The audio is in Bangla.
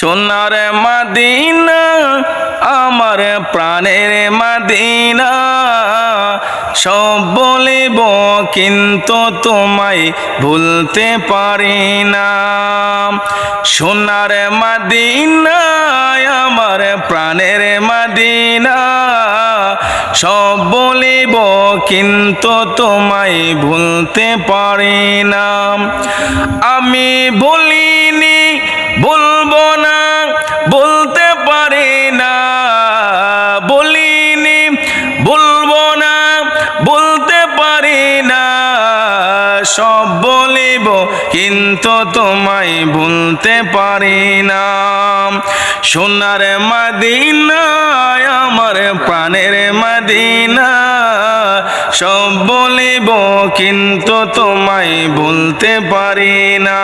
সোনার মাদিনা, আমার প্রাণের মাদিনা। সব বলিব, কিন্তু তোমায় ভুলতে পারি না। সোনার মাদিনা, আমার প্রাণের মাদিনা। সব বলিব, কিন্তু তোমায় ভুলতে পারি না। আমি বলিনি বলব না। পারি না। বলিনি, বলব না, বলতে পারি না। সব বলিব, কিন্তু তোমায় ভুলতে পারি না। সোনার মাদিনায়, আমার প্রাণের মাদিনা। সব বলিব, কিন্তু তোমায় ভুলতে পারি না।